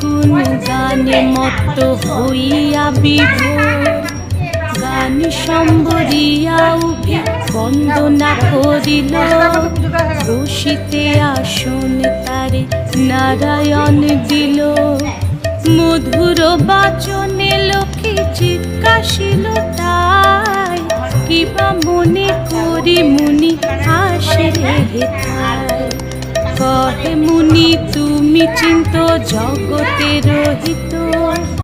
গুণ গানে মত্ত হইয়া বিভোর গান সম্বরিয়া উঠে বন্দনা করিল। বসিতে আসন তারে নারায়ণ দিল। মধুর বাচনে লোকে জিজ্ঞাসিল তাই। কিবা মনে করি মুনি আসিলে হেথায় কহে মুনি তুমি চিন্ত জগতে হিত